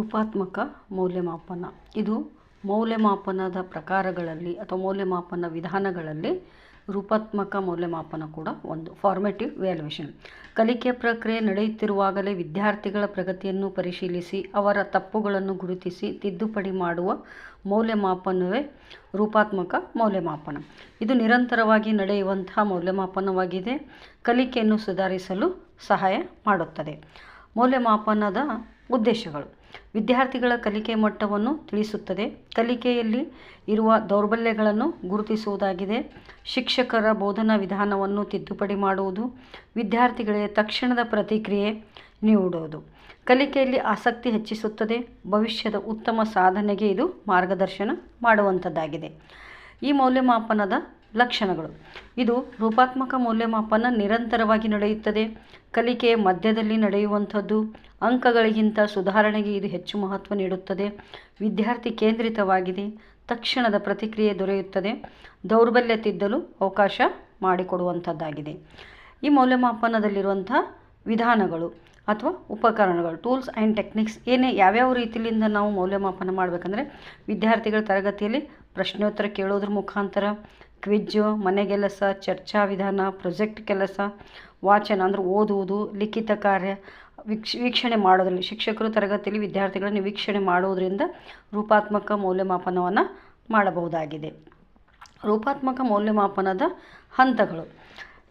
ರೂಪಾತ್ಮಕ ಮೌಲ್ಯಮಾಪನ. ಇದು ಮೌಲ್ಯಮಾಪನದ ಪ್ರಕಾರಗಳಲ್ಲಿ ಅಥವಾ ಮೌಲ್ಯಮಾಪನ ವಿಧಾನಗಳಲ್ಲಿ ರೂಪಾತ್ಮಕ ಮೌಲ್ಯಮಾಪನ ಕೂಡ ಒಂದು ಫಾರ್ಮೇಟಿವ್ ವ್ಯಾಲ್ಯೂಯೇಷನ್ ಕಲಿಕೆ ಪ್ರಕ್ರಿಯೆ ನಡೆಯುತ್ತಿರುವಾಗಲೇ ವಿದ್ಯಾರ್ಥಿಗಳ ಪ್ರಗತಿಯನ್ನು ಪರಿಶೀಲಿಸಿ, ಅವರ ತಪ್ಪುಗಳನ್ನು ಗುರುತಿಸಿ, ತಿದ್ದುಪಡಿ ಮಾಡುವ ಮೌಲ್ಯಮಾಪನವೇ ರೂಪಾತ್ಮಕ ಮೌಲ್ಯಮಾಪನ. ಇದು ನಿರಂತರವಾಗಿ ನಡೆಯುವಂತಹ ಮೌಲ್ಯಮಾಪನವಾಗಿದೆ. ಕಲಿಕೆಯನ್ನು ಸುಧಾರಿಸಲು ಸಹಾಯ ಮಾಡುತ್ತದೆ. ಮೌಲ್ಯಮಾಪನದ ಉದ್ದೇಶಗಳು. ವಿದ್ಯಾರ್ಥಿಗಳ ಕಲಿಕೆ ಮಟ್ಟವನ್ನು ತಿಳಿಸುತ್ತದೆ. ಕಲಿಕೆಯಲ್ಲಿ ಇರುವ ದೌರ್ಬಲ್ಯಗಳನ್ನು ಗುರುತಿಸುವುದಾಗಿದೆ. ಶಿಕ್ಷಕರ ಬೋಧನಾ ವಿಧಾನವನ್ನು ತಿದ್ದುಪಡಿ ಮಾಡುವುದು, ವಿದ್ಯಾರ್ಥಿಗಳಿಗೆ ತಕ್ಷಣದ ಪ್ರತಿಕ್ರಿಯೆ ನೀಡುವುದು. ಕಲಿಕೆಯಲ್ಲಿ ಆಸಕ್ತಿ ಹೆಚ್ಚಿಸುತ್ತದೆ. ಭವಿಷ್ಯದ ಉತ್ತಮ ಸಾಧನೆಗೆ ಇದು ಮಾರ್ಗದರ್ಶನ ಮಾಡುವಂಥದ್ದಾಗಿದೆ. ಈ ಮೌಲ್ಯಮಾಪನದ ಲಕ್ಷಣಗಳು. ಇದು ರೂಪಾತ್ಮಕ ಮೌಲ್ಯಮಾಪನ ನಿರಂತರವಾಗಿ ನಡೆಯುತ್ತದೆ. ಕಲಿಕೆಯ ಮಧ್ಯದಲ್ಲಿ ನಡೆಯುವಂಥದ್ದು ಅಂಕಗಳಿಗಿಂತ ಸುಧಾರಣೆಗೆ ಇದು ಹೆಚ್ಚು ಮಹತ್ವ ನೀಡುತ್ತದೆ. ವಿದ್ಯಾರ್ಥಿ ಕೇಂದ್ರಿತವಾಗಿದೆ. ತಕ್ಷಣದ ಪ್ರತಿಕ್ರಿಯೆ ದೊರೆಯುತ್ತದೆ. ದೌರ್ಬಲ್ಯ ತಿದ್ದಲು ಅವಕಾಶ ಮಾಡಿಕೊಡುವಂಥದ್ದಾಗಿದೆ. ಈ ಮೌಲ್ಯಮಾಪನದಲ್ಲಿರುವಂಥ ವಿಧಾನಗಳು. ಅಥವಾ ಉಪಕರಣಗಳು ಟೂಲ್ಸ್ ಆ್ಯಂಡ್ ಟೆಕ್ನಿಕ್ಸ್ ಏನೇ ಯಾವ್ಯಾವ ರೀತಿಯಿಂದ ನಾವು ಮೌಲ್ಯಮಾಪನ ಮಾಡಬೇಕಂದ್ರೆ ವಿದ್ಯಾರ್ಥಿಗಳ ತರಗತಿಯಲ್ಲಿ ಪ್ರಶ್ನೋತ್ತರ ಕೇಳೋದ್ರ ಮುಖಾಂತರ ಕ್ವಿಜ್ಜು ಮನೆಗೆಲಸ ಚರ್ಚಾ ವಿಧಾನ ಪ್ರೊಜೆಕ್ಟ್ ಕೆಲಸ, ವಾಚನ ಅಂದರೆ ಓದುವುದು, ಲಿಖಿತ ಕಾರ್ಯ, ವೀಕ್ಷ, ವೀಕ್ಷಣೆ ಮಾಡೋದ್ರಲ್ಲಿ ಶಿಕ್ಷಕರು ತರಗತಿಯಲ್ಲಿ ವಿದ್ಯಾರ್ಥಿಗಳನ್ನು ವೀಕ್ಷಣೆ ಮಾಡೋದರಿಂದ ರೂಪಾತ್ಮಕ ಮೌಲ್ಯಮಾಪನವನ್ನು ಮಾಡಬಹುದಾಗಿದೆ. ರೂಪಾತ್ಮಕ ಮೌಲ್ಯಮಾಪನದ ಹಂತಗಳು.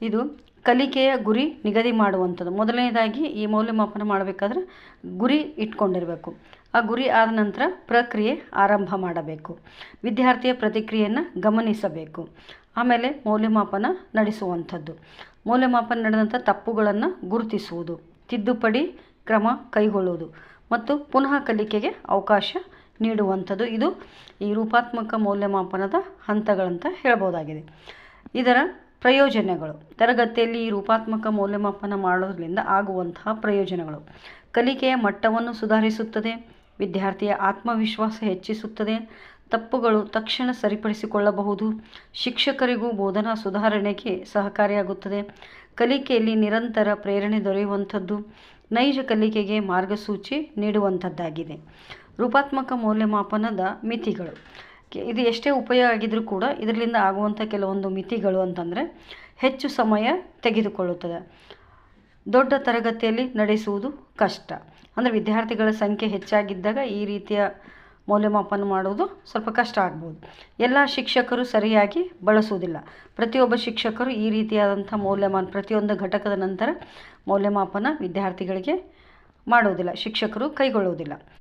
ಇದು ಕಲಿಕೆಯ ಗುರಿ ನಿಗದಿ ಮಾಡುವಂಥದ್ದು. ಮೊದಲನೇದಾಗಿ ಈ ಮೌಲ್ಯಮಾಪನ ಮಾಡಬೇಕಾದ್ರೆ ಗುರಿ ಇಟ್ಕೊಂಡಿರಬೇಕು. ಆ ಗುರಿ ಆದ ನಂತರ ಪ್ರಕ್ರಿಯೆ ಆರಂಭ ಮಾಡಬೇಕು. ವಿದ್ಯಾರ್ಥಿಯ ಪ್ರತಿಕ್ರಿಯೆಯನ್ನು ಗಮನಿಸಬೇಕು. ಆಮೇಲೆ ಮೌಲ್ಯಮಾಪನ ನಡೆಸುವಂಥದ್ದು. ಮೌಲ್ಯಮಾಪನ ನಡೆದಂಥ ತಪ್ಪುಗಳನ್ನು ಗುರುತಿಸುವುದು. ತಿದ್ದುಪಡಿ ಕ್ರಮ ಕೈಗೊಳ್ಳುವುದು ಮತ್ತು ಪುನಃ ಕಲಿಕೆಗೆ ಅವಕಾಶ ನೀಡುವಂಥದ್ದು. ಇದು ಈ ರೂಪಾತ್ಮಕ ಮೌಲ್ಯಮಾಪನದ ಹಂತಗಳಂತ ಹೇಳ್ಬೋದಾಗಿದೆ. ಇದರ ಪ್ರಯೋಜನಗಳು. ತರಗತಿಯಲ್ಲಿ ರೂಪಾತ್ಮಕ ಮೌಲ್ಯಮಾಪನ ಮಾಡೋದ್ರಿಂದ ಆಗುವಂತಹ ಪ್ರಯೋಜನಗಳು. ಕಲಿಕೆಯ ಮಟ್ಟವನ್ನು ಸುಧಾರಿಸುತ್ತದೆ, ವಿದ್ಯಾರ್ಥಿಯ ಆತ್ಮವಿಶ್ವಾಸ ಹೆಚ್ಚಿಸುತ್ತದೆ, ತಪ್ಪುಗಳು ತಕ್ಷಣ ಸರಿಪಡಿಸಿಕೊಳ್ಳಬಹುದು, ಶಿಕ್ಷಕರಿಗೂ ಬೋಧನಾ ಸುಧಾರಣೆಗೆ ಸಹಕಾರಿಯಾಗುತ್ತದೆ. ಕಲಿಕೆಯಲ್ಲಿ ನಿರಂತರ ಪ್ರೇರಣೆ ದೊರೆಯುವಂಥದ್ದು, ನೈಜ ಕಲಿಕೆಗೆ ಮಾರ್ಗಸೂಚಿ ನೀಡುವಂಥದ್ದಾಗಿದೆ. ರೂಪಾತ್ಮಕ ಮೌಲ್ಯಮಾಪನದ ಮಿತಿಗಳು. ಇದು ಎಷ್ಟೇ ಉಪಯೋಗ ಆಗಿದ್ರೂ ಕೂಡ ಇದರಿಂದ ಆಗುವಂಥ ಕೆಲವೊಂದು ಮಿತಿಗಳು ಅಂತಂದರೆ ಹೆಚ್ಚು ಸಮಯ ತೆಗೆದುಕೊಳ್ಳುತ್ತದೆ. ದೊಡ್ಡ ತರಗತಿಯಲ್ಲಿ ನಡೆಸುವುದು ಕಷ್ಟ. ಅಂದರೆ ವಿದ್ಯಾರ್ಥಿಗಳ ಸಂಖ್ಯೆ ಹೆಚ್ಚಾಗಿದ್ದಾಗ ಈ ರೀತಿಯ ಮೌಲ್ಯಮಾಪನ ಮಾಡುವುದು ಸ್ವಲ್ಪ ಕಷ್ಟ ಆಗ್ಬೋದು. ಎಲ್ಲ ಶಿಕ್ಷಕರು ಸರಿಯಾಗಿ ಬಳಸುವುದಿಲ್ಲ. ಪ್ರತಿಯೊಬ್ಬ ಶಿಕ್ಷಕರು ಈ ರೀತಿಯಾದಂಥ ಮೌಲ್ಯಮಾನ ಪ್ರತಿಯೊಂದು ಘಟಕದ ನಂತರ ಮೌಲ್ಯಮಾಪನ ವಿದ್ಯಾರ್ಥಿಗಳಿಗೆ ಮಾಡುವುದಿಲ್ಲ. ಶಿಕ್ಷಕರು ಕೈಗೊಳ್ಳುವುದಿಲ್ಲ.